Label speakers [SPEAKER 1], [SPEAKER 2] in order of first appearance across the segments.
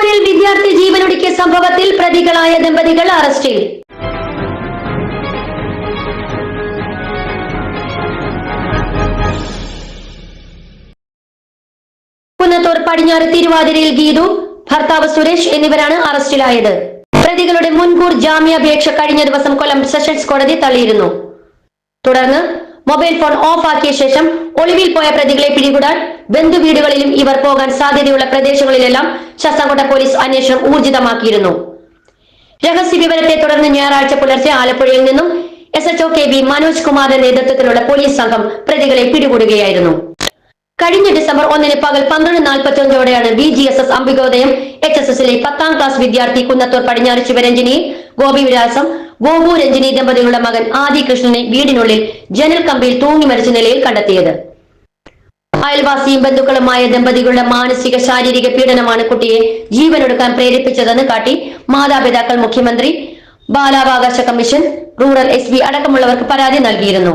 [SPEAKER 1] കുന്നത്തൂരിൽ വിദ്യാർത്ഥി ജീവനൊടുക്കിയ സംഭവത്തിൽ പ്രതികളായ ദമ്പതികൾ അറസ്റ്റിൽ കുന്നത്തൂർ പടിഞ്ഞാറ് തിരുവാതിരയിൽ ഗീതു ഭർത്താവ് സുരേഷ് എന്നിവരാണ് അറസ്റ്റിലായത് പ്രതികളുടെ മുൻകൂർ ജാമ്യാപേക്ഷ കഴിഞ്ഞ ദിവസം കൊല്ലം സെഷൻസ് കോടതി തള്ളിയിരുന്നു. തുടർന്ന് മൊബൈൽ ഫോൺ ഓഫ് ആക്കിയ ശേഷം ഒളിവിൽ പോയ പ്രതികളെ പിടികൂടാൻ ബന്ധുവീടുകളിലും ഇവർ പോകാൻ സാധ്യതയുള്ള പ്രദേശങ്ങളിലെല്ലാം ശാസ്താംകോട്ട പോലീസ് അന്വേഷണം ഊർജിതമാക്കിയിരുന്നു. രഹസ്യ വിവരത്തെ തുടർന്ന് ഞായറാഴ്ച പുലർച്ചെ ആലപ്പുഴയിൽ നിന്നും S HO K B Manoj കുമാറിന്റെ നേതൃത്വത്തിലുള്ള പോലീസ് സംഘം പ്രതികളെ പിടികൂടുകയായിരുന്നു. കഴിഞ്ഞ ഡിസംബർ ഒന്നിന് പകൽ പന്ത്രണ്ട് നാൽപ്പത്തിയൊഞ്ചോടെയാണ് B G S S Ambikodayam H S എസിലെ പത്താം ക്ലാസ് വിദ്യാർത്ഥി കുന്നത്തൂർ പടിഞ്ഞാറ് ശിവരഞ്ജിനി ഗോപി വിലാസം ഗോപു രഞ്ജിനി ദമ്പതികളുടെ മകൻ ആദി കൃഷ്ണനെ വീടിനുള്ളിൽ ജനൽ കമ്പിയിൽ തൂങ്ങി മരിച്ച നിലയിൽ കണ്ടെത്തിയത്. അയൽവാസിയും ബന്ധുക്കളുമായ ദമ്പതികളുടെ മാനസിക ശാരീരിക പീഡനമാണ് കുട്ടിയെ ജീവനൊടുക്കാൻ പ്രേരിപ്പിച്ചതെന്ന് കാട്ടി മാതാപിതാക്കൾ മുഖ്യമന്ത്രി ബാലാവകാശ കമ്മീഷൻ റൂറൽ എസ് ബി അടക്കമുള്ളവർക്ക് പരാതി നൽകിയിരുന്നു.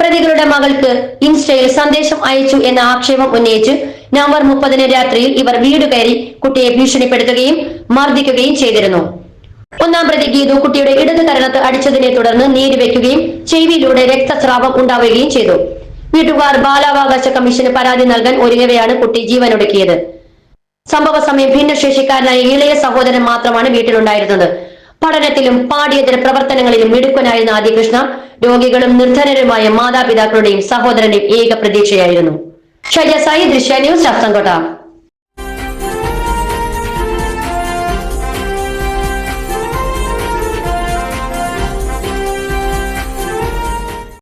[SPEAKER 1] പ്രതികളുടെ മകൾക്ക് ഇൻസ്റ്റയിൽ സന്ദേശം അയച്ചു എന്ന ആക്ഷേപം ഉന്നയിച്ച് നവംബർ മുപ്പതിന് രാത്രിയിൽ ഇവർ വീട് കയറി കുട്ടിയെ ഭീഷണിപ്പെടുത്തുകയും മർദ്ദിക്കുകയും ചെയ്തിരുന്നു. ഒന്നാം പ്രതി ഗീതു കുട്ടിയുടെ ഇടതു കരണത്ത് അടിച്ചതിനെ തുടർന്ന് നീര് വെക്കുകയും ചെവിയിലൂടെ രക്തസ്രാവം ഉണ്ടാവുകയും ചെയ്തു. വീട്ടുകാർ ബാലാവകാശ കമ്മീഷന് പരാതി നൽകാൻ ഒരുങ്ങവെയാണ് കുട്ടി ജീവനൊടുക്കിയത് സംഭവ സമയം ഭിന്നശേഷിക്കാരനായ ഇളയ സഹോദരൻ മാത്രമാണ് വീട്ടിലുണ്ടായിരുന്നത്. പഠനത്തിലും പാഠ്യേതര പ്രവർത്തനങ്ങളിലും മിടുക്കനായിരുന്ന ആദികൃഷ്ണ രോഗികളും നിർധനരുമായ മാതാപിതാക്കളുടെയും സഹോദരന്റെയും ഏക പ്രതീക്ഷയായിരുന്നു. ഷൈജ ദൃശ്യ ന്യൂസ് ശാസ്തംകോട്ട